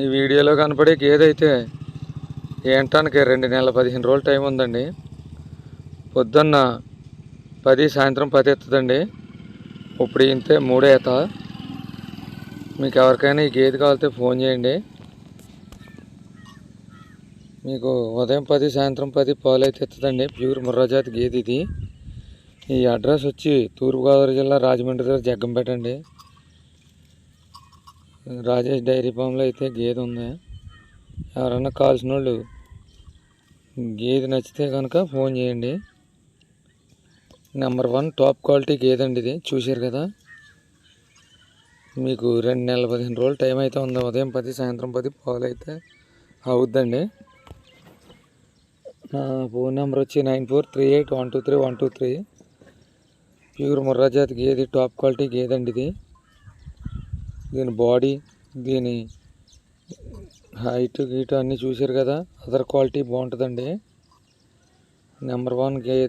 ఈ వీడియోలో కనపడే గేదైతే ఏంటానికి రెండు నెలల పదిహేను రోజులు టైం ఉందండి పొద్దున్న పది సాయంత్రం పది ఎత్తుదండి. ఇప్పుడు ఇంతే మూడే ఈత మీకు ఎవరికైనా ఈ గేదె కావాలితే ఫోన్ చేయండి. మీకు ఉదయం పది సాయంత్రం పది పాలు అయితే ఎత్తుందండి. ప్యూర్ ముర్రాజాతి గేదె ఇది. ఈ అడ్రస్ వచ్చి తూర్పుగోదావరి జిల్లా రాజమండ్రి దగ్గర జగ్గంపేట అండి. రాజేష్ డైరీ ఫామ్లో అయితే గేదె ఉంది. ఎవరన్నా కావాల్సిన వాళ్ళు గేదె నచ్చితే కనుక ఫోన్ చేయండి. నెంబర్ వన్ టాప్ క్వాలిటీ గేదె అండి ఇది. చూశారు కదా? మీకు రెండు నెలల పదిహేను రోజులు టైం అయితే ఉంది. ఉదయం పది సాయంత్రం పది పాలు అయితే అవుద్దండి. నా ఫోన్ నెంబర్ వచ్చి nine four three eight one two three one two three. Pure ముర్రాజాతి గేది టాప్ క్వాలిటీ గేదండి ఇది. దీని బాడీ దీని హైట్ గీట్ అన్నీ చూశారు కదా? అదర్ క్వాలిటీ బాగుంటుందండి. నెంబర్ వన్ గే